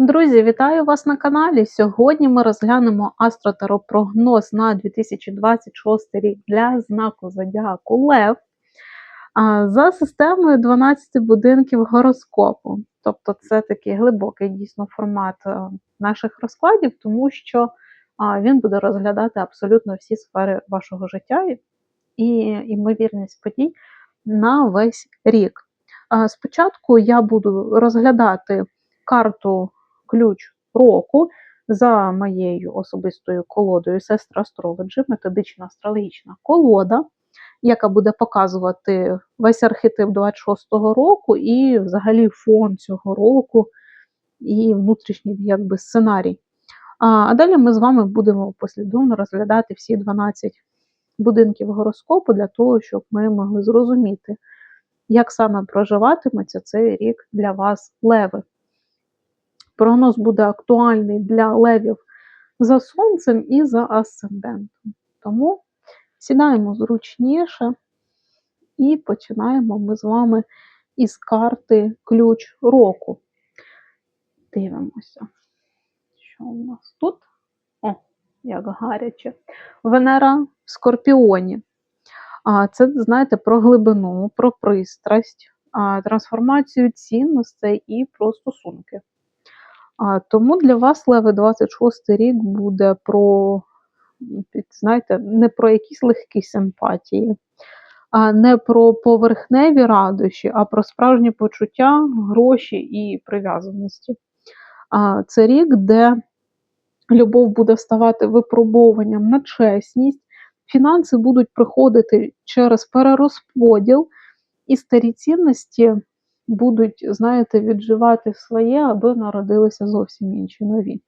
Друзі, вітаю вас на каналі. Сьогодні ми розглянемо астротаропрогноз на 2026 рік для знаку Зодіаку Лев за системою 12 будинків гороскопу. Тобто, це такий глибокий дійсно формат е, наших розкладів, тому що він буде розглядати абсолютно всі сфери вашого життя і ймовірність подій на весь рік. Спочатку я буду розглядати карту ключ року за моєю особистою колодою сестра Astrology, методична астрологічна колода, яка буде показувати весь архетип 26-го року і взагалі фон цього року і внутрішній якби, сценарій. А далі ми з вами будемо послідовно розглядати всі 12 будинків гороскопу для того, щоб ми могли зрозуміти, як саме проживатиметься цей рік для вас леви. Прогноз буде актуальний для левів за сонцем і за асцендентом. Тому сідаємо зручніше і починаємо ми з вами із карти ключ року. Дивимося, що у нас тут? О, як гаряче. Венера в Скорпіоні. А Це, знаєте, про глибину, про пристрасть, трансформацію цінностей і про стосунки. Тому для вас, Леви, 26 рік буде про, знаєте, не про якісь легкі симпатії, не про поверхневі радощі, а про справжні почуття, гроші і прив'язаності. Це рік, де любов буде ставати випробовуванням на чесність, фінанси будуть приходити через перерозподіл, і старі цінності будуть, знаєте, відживати своє, аби народилися зовсім інші нові.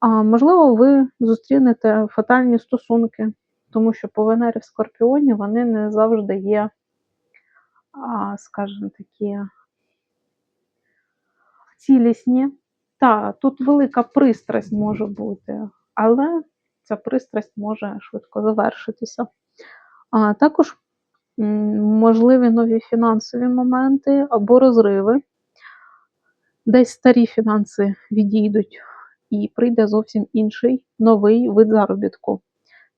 А можливо, ви зустрінете фатальні стосунки, тому що по Венері в Скорпіоні вони не завжди є, скажімо такі, цілісні. Так, тут велика пристрасть може бути, але ця пристрасть може швидко завершитися. А Також можливі нові фінансові моменти або розриви. Десь старі фінанси відійдуть і прийде зовсім інший новий вид заробітку.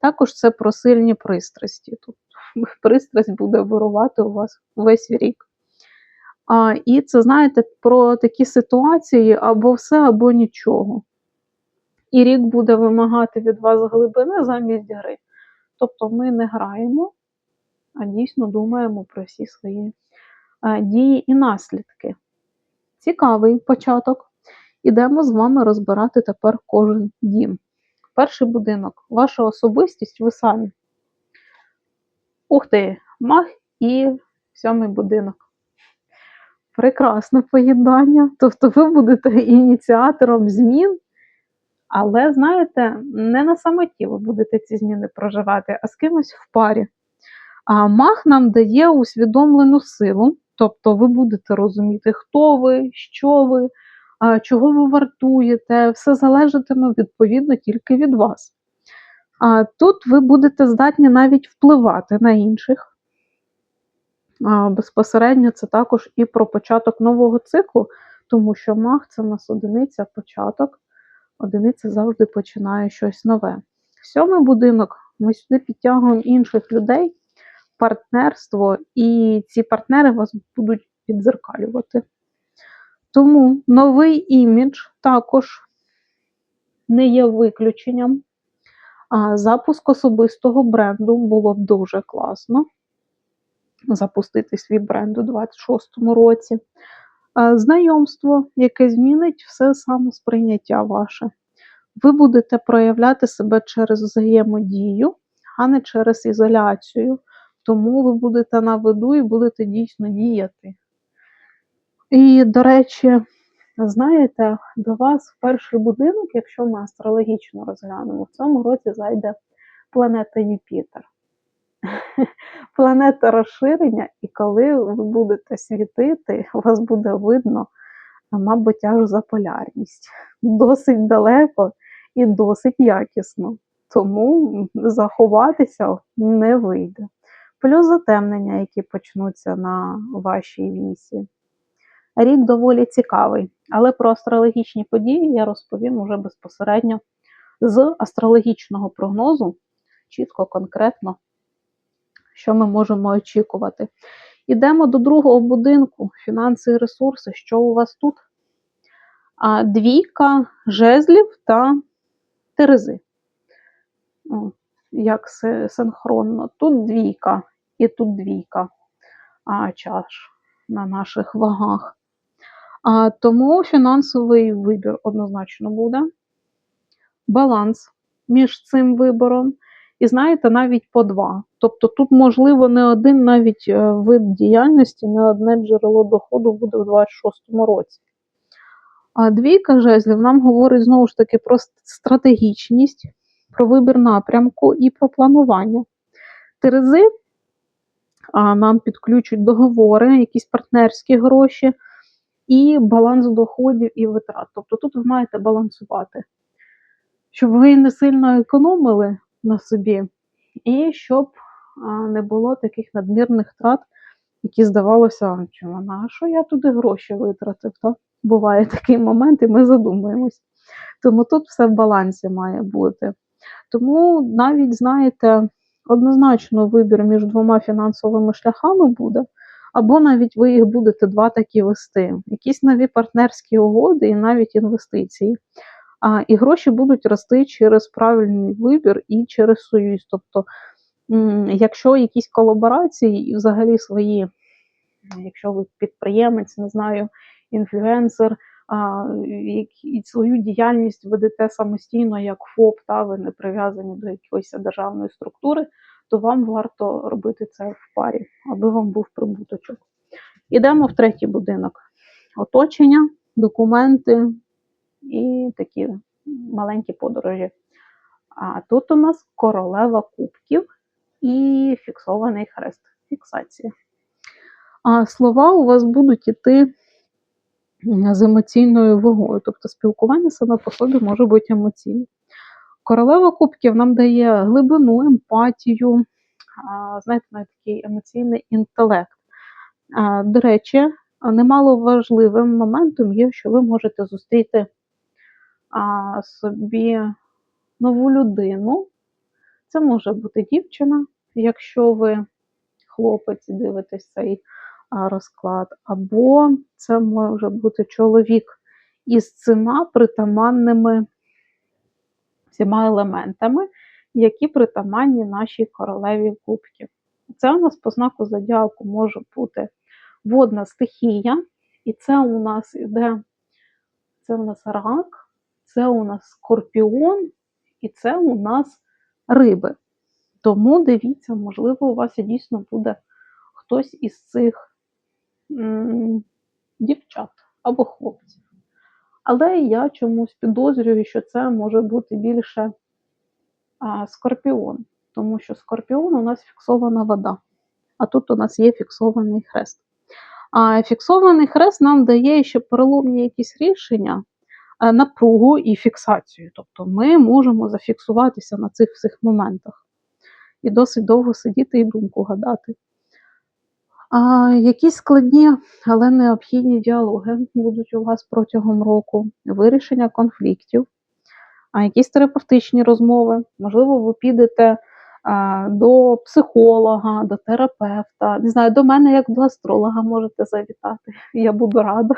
Також це про сильні пристрасті. Тут пристрасть буде вирувати у вас весь рік. А, І це, знаєте, про такі ситуації або все, або нічого. І рік буде вимагати від вас глибини замість гри. Тобто ми не граємо, а дійсно думаємо про всі свої дії і наслідки. Цікавий початок. Ідемо з вами розбирати тепер кожен дім. Перший будинок, ваша особистість, ви самі. Ух ти, мах і сьомий будинок. Прекрасне поєднання. Тобто ви будете ініціатором змін, але, знаєте, не на самоті ви будете ці зміни проживати, а з кимось в парі. А маг нам дає усвідомлену силу, тобто ви будете розуміти, хто ви, що ви, чого ви вартуєте, все залежатиме відповідно тільки від вас. А тут ви будете здатні навіть впливати на інших. А, Безпосередньо це також і про початок нового циклу, тому що маг це в нас одиниця, початок. Одиниця завжди починає щось нове. Сьомий будинок ми сюди підтягуємо інших людей, партнерство, і ці партнери вас будуть підзеркалювати. Тому новий імідж також не є виключенням. Запуск особистого бренду було б дуже класно. Запустити свій бренд у 26-му році. Знайомство, яке змінить все самосприйняття ваше. Ви будете проявляти себе через взаємодію, а не через ізоляцію. Тому ви будете на виду і будете дійсно діяти. І, до речі, знаєте, до вас перший будинок, якщо ми астрологічно розглянемо, в цьому році зайде планета Юпітер. Планета розширення, і коли ви будете світити, вас буде видно, мабуть, аж за полярність. Досить далеко і досить якісно. Тому заховатися не вийде плюс затемнення, які почнуться на вашій вісі. Рік доволі цікавий, але про астрологічні події я розповім уже безпосередньо з астрологічного прогнозу, чітко, конкретно, що ми можемо очікувати. Ідемо до другого будинку, фінанси і ресурси. Що у вас тут? Двійка жезлів та терези. Як синхронно. Тут двійка і тут двійка а, чаш на наших вагах. А, Тому фінансовий вибір однозначно буде. Баланс між цим вибором. І знаєте, навіть по два. Тобто тут, можливо, не один навіть е, вид діяльності, не одне джерело доходу буде в 26-му році. А двійка жезлів нам говорить знову ж таки про стратегічність, про вибір напрямку і про планування. Терези нам підключать договори, якісь партнерські гроші і баланс доходів і витрат. Тобто тут ви маєте балансувати, щоб ви не сильно економили на собі, і щоб не було таких надмірних трат, які здавалося, що на що я туди гроші витратив. Так? Буває такий момент, і ми задумуємось. Тому тут все в балансі має бути. Тому навіть, знаєте, однозначно вибір між двома фінансовими шляхами буде, або навіть ви їх будете два такі вести. Якісь нові партнерські угоди і навіть інвестиції. А, і гроші будуть рости через правильний вибір і через союз. Тобто, якщо якісь колаборації і взагалі свої, якщо ви підприємець, не знаю, інфлюенсер, які- свою діяльність ведете самостійно як ФОП, та ви не прив'язані до якоїсь державної структури, то вам варто робити це в парі, аби вам був прибуточок. Ідемо в третій будинок. Оточення, документи і такі маленькі подорожі. А тут у нас королева кубків і фіксований хрест. Фіксація. А слова у вас будуть іти з емоційною вагою, тобто спілкування саме по собі може бути емоційним. Королева кубків нам дає глибину, емпатію, знаєте, навіть такий емоційний інтелект. До речі, немало важливим моментом є, що ви можете зустріти собі нову людину. Це може бути дівчина, якщо ви хлопець дивитесь цей розклад, або це може бути чоловік із цими притаманними всіма елементами, які притаманні нашій королеві кубків. Це у нас по знаку зодіаку може бути водна стихія, і це у нас іде, це у нас рак, це у нас скорпіон, і це у нас риби. Тому дивіться, можливо, у вас дійсно буде хтось із цих дівчат або хлопців. Але я чомусь підозрюю, що це може бути більше а, скорпіон, тому що скорпіон у нас фіксована вода, а тут у нас є фіксований хрест. А фіксований хрест нам дає ще переломні якісь рішення, е, напругу і фіксацію. Тобто ми можемо зафіксуватися на цих всіх моментах і досить довго сидіти і думку гадати. А, якісь складні, але необхідні діалоги будуть у вас протягом року, вирішення конфліктів, а якісь терапевтичні розмови. Можливо, ви підете а, до психолога, до терапевта. Не знаю, до мене як до астролога можете завітати. Я буду рада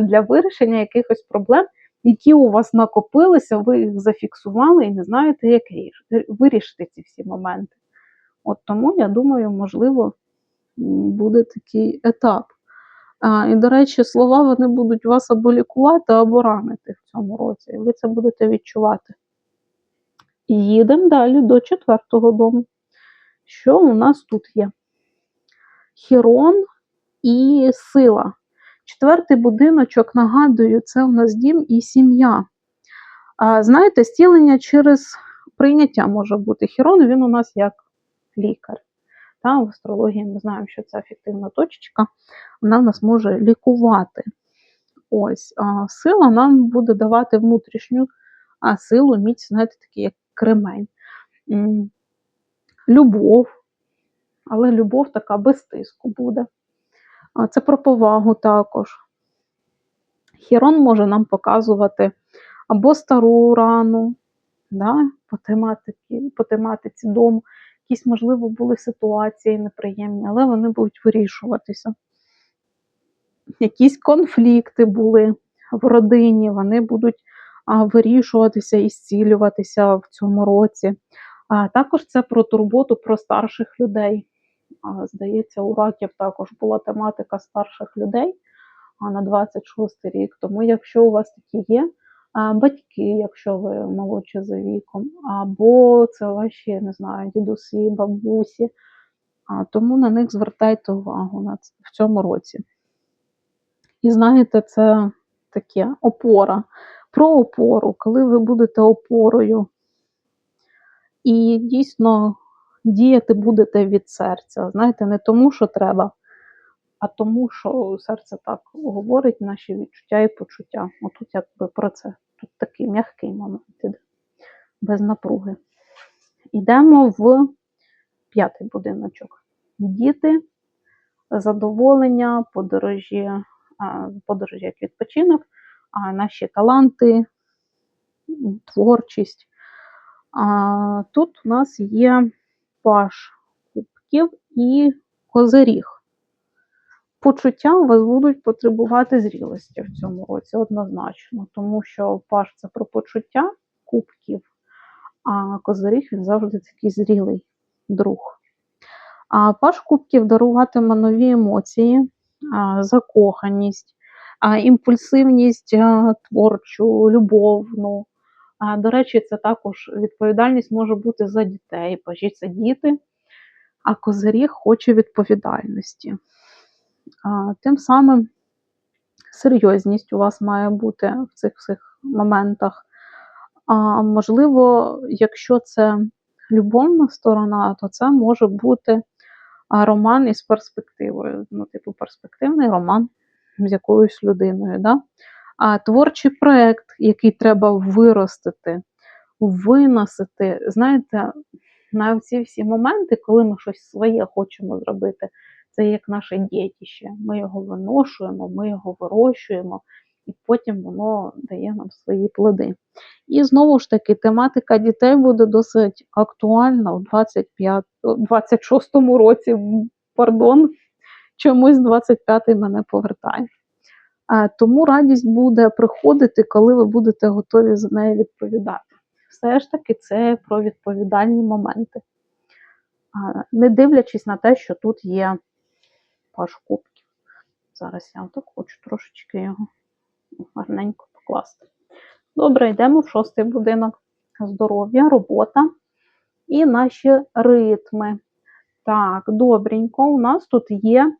для вирішення якихось проблем, які у вас накопилися, ви їх зафіксували і не знаєте, як вирішити ці всі моменти. От тому я думаю, можливо, буде такий етап. І, до речі, слова вони будуть вас або лікувати, або ранити в цьому році. І ви це будете відчувати. Їдемо далі до четвертого дому. Що у нас тут є? Хірон і сила. Четвертий будиночок, нагадую, це у нас дім і сім'я. Знаєте, стілення через прийняття може бути. Хірон він у нас як лікар. Та, в астрології ми знаємо, що це ефективна точечка, вона нас може лікувати. Ось, а сила нам буде давати внутрішню а силу, міць, знаєте, такий як кремень. Любов, але любов така без тиску буде. Це про повагу також. Хірон може нам показувати або стару рану, да, по, тематиці, по тематиці дому. Якісь, можливо, були ситуації неприємні, але вони будуть вирішуватися. Якісь конфлікти були в родині, вони будуть вирішуватися і зцілюватися в цьому році. А також це про турботу про старших людей. А, Здається, у раків також була тематика старших людей на 26 рік. Тому, якщо у вас такі є батьки, якщо ви молодші за віком, або це ваші, не знаю, дідусі, бабусі, тому на них звертайте увагу в цьому році. І знаєте, це таке опора. Про опору, коли ви будете опорою і дійсно діяти будете від серця. Знаєте, не тому, що треба, а тому, що серце так говорить наші відчуття і почуття. Отут якби про це. Тут такий м'який момент іде, без напруги. Йдемо в п'ятий будиночок. Діти, задоволення, подорожі, подорожі як відпочинок, а наші таланти, творчість. Тут у нас є паш кубків і козиріг. Почуття вас будуть потребувати зрілості в цьому році однозначно, тому що паш це про почуття кубків, а козиріг він завжди такий зрілий друг. А паш кубків даруватиме нові емоції, закоханість, імпульсивність творчу, любовну. До речі, це також відповідальність може бути за дітей. Пажі це діти, а козиріг хоче відповідальності. Тим самим серйозність у вас має бути в цих всіх моментах. А можливо, якщо це любовна сторона, то це може бути роман із перспективою. Ну, типу, перспективний роман з якоюсь людиною. Да? А творчий проєкт, який треба виростити, виносити. Знаєте, на ці всі моменти, коли ми щось своє хочемо зробити, це як наше дітище. Ми його виношуємо, ми його вирощуємо, і потім воно дає нам свої плоди. І знову ж таки, тематика дітей буде досить актуальна у 25, 26-му році. Пардон, чомусь 25-й мене повертає. Тому радість буде приходити, коли ви будете готові за неї відповідати. Все ж таки, це про відповідальні моменти. Не дивлячись на те, що тут є паш кубків. Зараз я так хочу трошечки його гарненько покласти. Добре, йдемо в шостий будинок. Здоров'я, робота і наші ритми. Так, добренько, у нас тут є.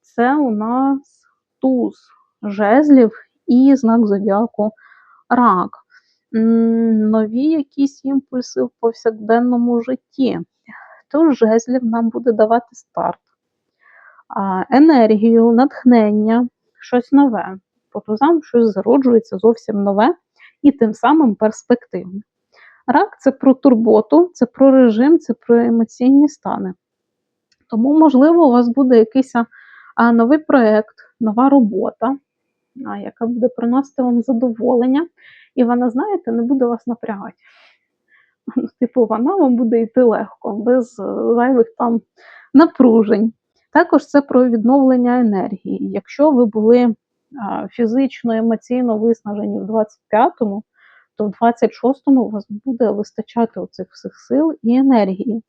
Це у нас туз жезлів і знак зодіаку рак. Нові якісь імпульси в повсякденному житті. Тож жезлів нам буде давати старт, енергію, натхнення, щось нове. По тузам щось зароджується зовсім нове і тим самим перспективне. Рак це про турботу, це про режим, це про емоційні стани. Тому, можливо, у вас буде якийсь новий проєкт, нова робота, яка буде приносити вам задоволення, і вона, знаєте, не буде вас напрягати. Типу, вона вам буде йти легко, без зайвих там напружень. Також це про відновлення енергії. Якщо ви були фізично, емоційно виснажені в 25-му, то в 26-му у вас буде вистачати оцих всіх сил і енергії.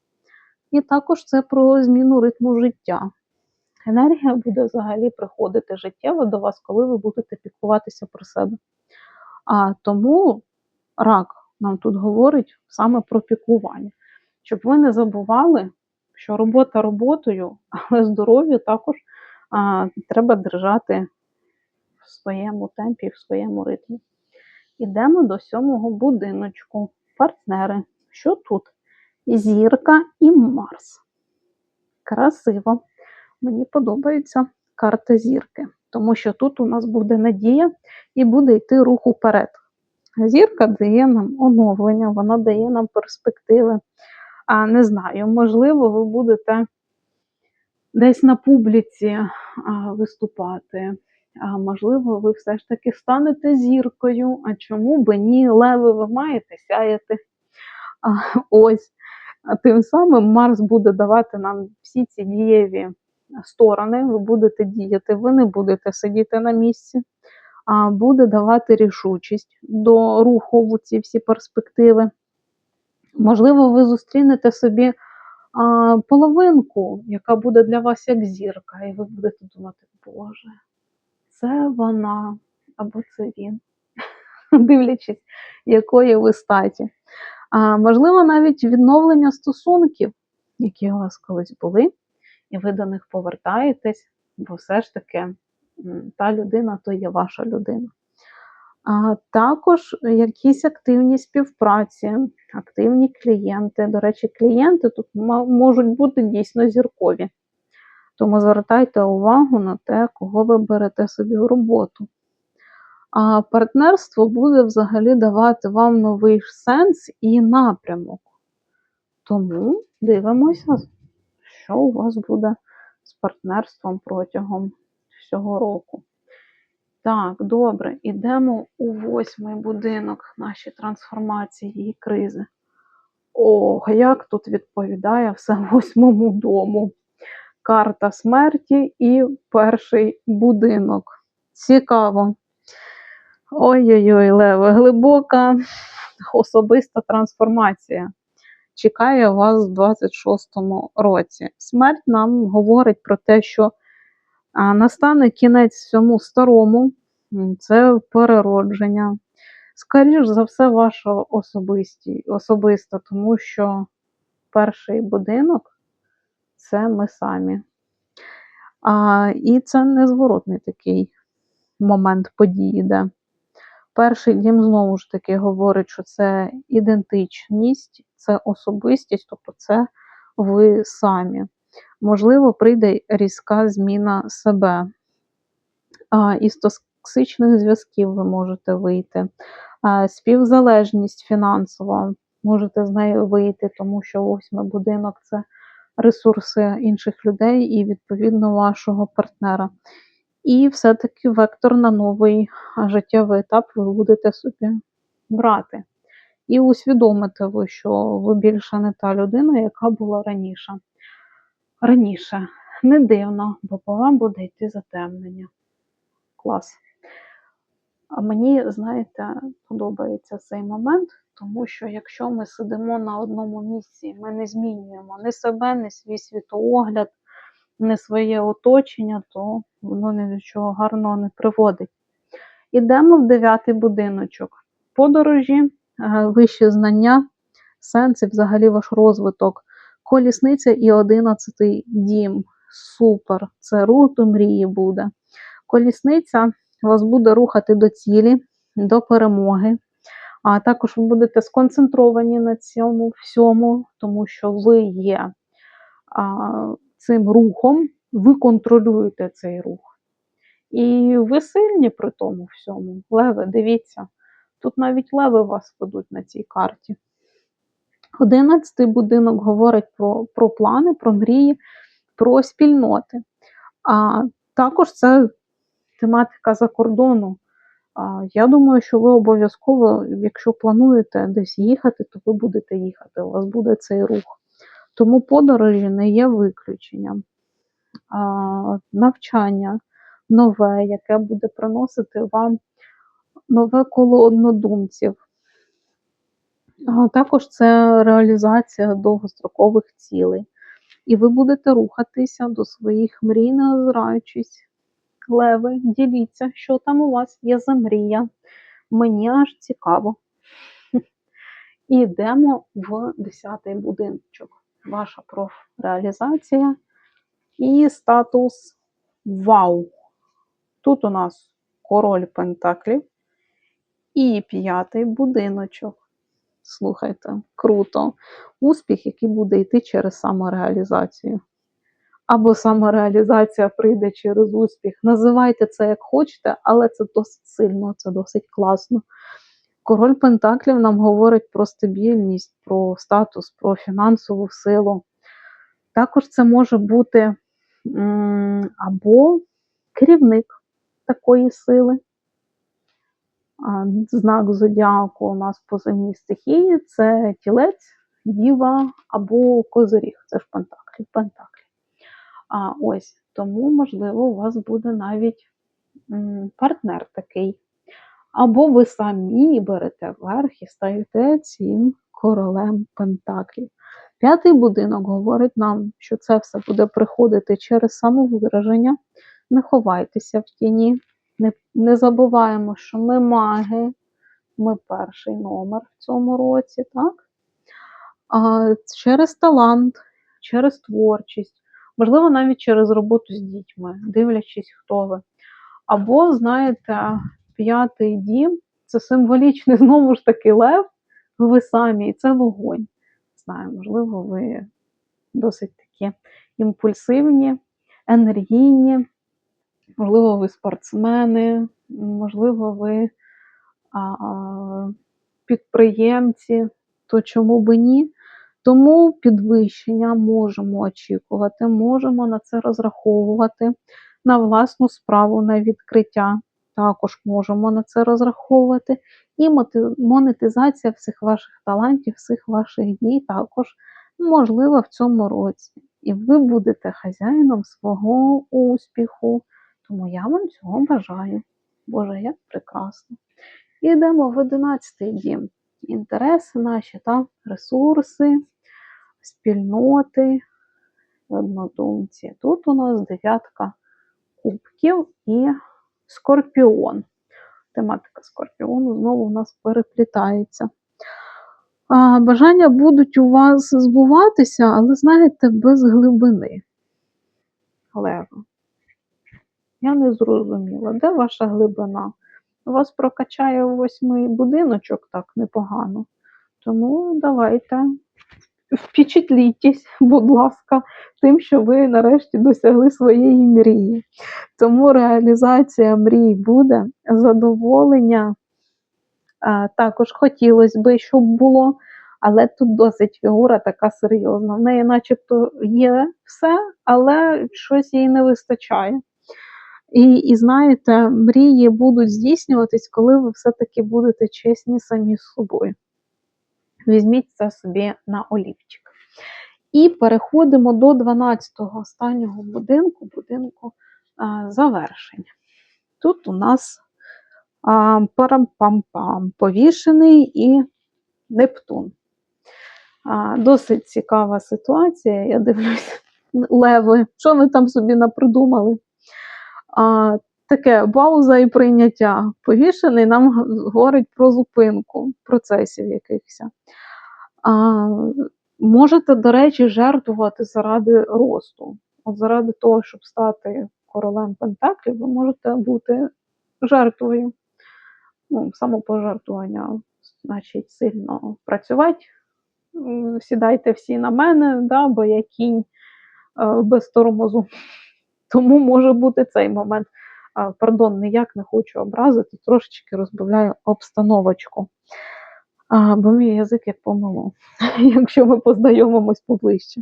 І також це про зміну ритму життя. Енергія буде взагалі приходити життєво до вас, коли ви будете піклуватися про себе. А тому рак нам тут говорить саме про піклування, щоб ви не забували, що робота роботою, але здоров'я також а, треба держати в своєму темпі, в своєму ритмі. Ідемо до сьомого будиночку. Партнери. Що тут? Зірка і Марс. Красиво. Мені подобається карта зірки, тому що тут у нас буде надія і буде йти рух уперед. Зірка дає нам оновлення, вона дає нам перспективи. А не знаю, можливо, ви будете десь на публіці а, виступати. А можливо, ви все ж таки станете зіркою. А чому би ні? Леви, ви маєте сяяти. А, ось. А тим самим Марс буде давати нам всі ці дієві сторони. Ви будете діяти, ви не будете сидіти на місці, а буде давати рішучість до руху в ці всі перспективи. Можливо, ви зустрінете собі а, половинку, яка буде для вас як зірка, і ви будете думати, Боже, це вона або це він, дивлячись, якої ви статі. А, можливо, навіть відновлення стосунків, які у вас колись були, і ви до них повертаєтесь, бо все ж таки та людина то є ваша людина. А також якісь активні співпраці, активні клієнти. До речі, клієнти тут можуть бути дійсно зіркові. Тому звертайте увагу на те, кого ви берете собі в роботу. А партнерство буде взагалі давати вам новий сенс і напрямок. Тому дивимося, що у вас буде з партнерством протягом всього року. Так, добре, ідемо у восьмий будинок наші трансформації і кризи. Ох, як тут відповідає все восьмому дому. Карта смерті і перший будинок. Цікаво. Ой-ой-ой, Леве, глибока особиста трансформація. Чекає вас в 26-му році. Смерть нам говорить про те, що а, настане кінець всьому старому, це переродження. Скоріш за все, ваша особиста, тому що перший будинок це ми самі. А, і це незворотний такий момент події, де перший дім знову ж таки говорить, що це ідентичність, це особистість, тобто це ви самі. Можливо, прийде різка зміна себе. Із токсичних зв'язків ви можете вийти. А, співзалежність фінансова, можете з нею вийти, тому що восьмий будинок це ресурси інших людей і, відповідно, вашого партнера. І все-таки вектор на новий життєвий етап ви будете собі брати. І усвідомите ви, що ви більше не та людина, яка була раніше. Раніше. Не дивно, бо по вам буде йти затемнення. Клас. А мені, знаєте, подобається цей момент, тому що якщо ми сидимо на одному місці, ми не змінюємо ні себе, ні свій світоогляд, ні своє оточення, то воно ні до чого гарного не приводить. Ідемо в дев'ятий будиночок. Подорожі, е, вищі знання, сенс і взагалі ваш розвиток. Колісниця і одинадцятий дім. Супер! Це рух до мрії буде. Колісниця вас буде рухати до цілі, до перемоги. А також ви будете сконцентровані на цьому всьому, тому що ви є а, цим рухом, ви контролюєте цей рух. І ви сильні при тому всьому. Леви, дивіться, тут навіть леви вас ведуть на цій карті. Одинадцятий будинок говорить про, про плани, про мрії, про спільноти. А також це тематика за кордону. А, Я думаю, що ви обов'язково, якщо плануєте десь їхати, то ви будете їхати. У вас буде цей рух. Тому подорожі не є виключенням. А, Навчання нове, яке буде приносити вам нове коло однодумців. Також це реалізація довгострокових цілей. І ви будете рухатися до своїх мрій, не озираючись. Леви, діліться, що там у вас є за мрія. Мені аж цікаво. І йдемо в 10-й будиночок. Ваша профреалізація і статус Вау. Тут у нас король Пентаклів і п'ятий будиночок. Слухайте, круто. Успіх, який буде йти через самореалізацію. Або самореалізація прийде через успіх. Називайте це як хочете, але це досить сильно, це досить класно. Король Пентаклів нам говорить про стабільність, про статус, про фінансову силу. Також це може бути або керівник такої сили. Знак зодіаку у нас по земній стихії це тілець, діва або козиріг. Це ж пентаклі. пентаклі. А ось тому, можливо, у вас буде навіть партнер такий. Або ви самі берете верх і стаєте цим королем пентаклів. П'ятий будинок говорить нам, що це все буде приходити через самовираження. Не ховайтеся в тіні, не, не забуваємо, що ми маги, ми перший номер в цьому році, так? А, через талант, через творчість, можливо, навіть через роботу з дітьми, дивлячись, хто ви. Або, знаєте, п'ятий дім це символічний, знову ж таки, лев, ви самі, і це вогонь. Знаю, можливо, ви досить такі імпульсивні, енергійні, можливо, ви спортсмени, можливо, ви а, підприємці, то чому би ні? Тому підвищення можемо очікувати, можемо на це розраховувати, на власну справу, на відкриття. Також можемо на це розраховувати. І монетизація всіх ваших талантів, всіх ваших дій також можлива в цьому році. І ви будете хазяїном свого успіху. Тому я вам цього бажаю. Боже, як прекрасно. Ідемо в 11 дім. Інтереси наші, та ресурси, спільноти, однодумці. Тут у нас дев'ятка кубків і скорпіон. Тематика скорпіону знову у нас переплітається. А, Бажання будуть у вас збуватися, але, знаєте, без глибини. Лева. Я не зрозуміла, де ваша глибина? Вас прокачає восьмий будиночок так непогано. Тому давайте впечатліть, будь ласка, тим, що ви нарешті досягли своєї мрії. Тому реалізація мрій буде, задоволення. А, також хотілося би, щоб було, але тут досить фігура така серйозна. В неї начебто є все, але щось їй не вистачає. І, і знаєте, мрії будуть здійснюватись, коли ви все-таки будете чесні самі з собою. Візьміть це собі на олівчик. І переходимо до 12-го останнього будинку, будинку а, завершення. Тут у нас парам-пам-пам, повішений і Нептун. А, Досить цікава ситуація. Я дивлюся, леви, що ви там собі напридумали? А, Таке пауза і прийняття. Повішений нам говорить про зупинку процесів якихось. Можете, до речі, жертвувати заради росту. От заради того, щоб стати королем Пентаклів, ви можете бути жертвою. Ну, Самопожертвування, значить, сильно працювати. Сідайте всі на мене, да, бо я кінь е, без тормозу. Тому може бути цей момент. Пардон, ніяк не хочу образити, трошечки розбавляю обстановочку. А, Бо мій язик як помилу, якщо ми познайомимось поближче.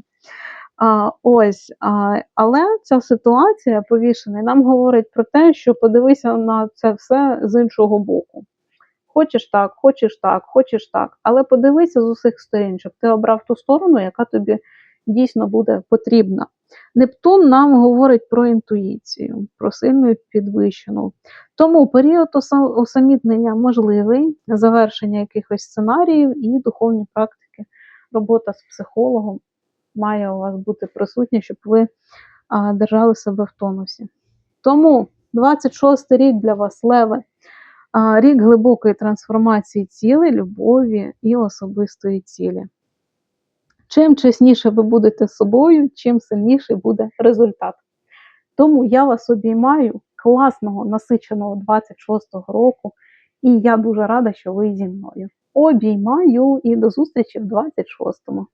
А, Ось, а, Але ця ситуація повішений нам говорить про те, що подивися на це все з іншого боку. Хочеш так, хочеш так, хочеш так, але подивися з усіх сторін, щоб ти обрав ту сторону, яка тобі дійсно буде потрібна. Нептун нам говорить про інтуїцію, про сильну підвищену. Тому період усамітнення можливий, завершення якихось сценаріїв і духовні практики. Робота з психологом має у вас бути присутня, щоб ви держали себе в тонусі. Тому 26 й рік для вас леве, а, рік глибокої трансформації цілей, любові і особистої цілі. Чим чесніше ви будете собою, чим сильніший буде результат. Тому я вас обіймаю класного, насиченого 26-го року, і я дуже рада, що ви зі мною. Обіймаю і до зустрічі в 26-му.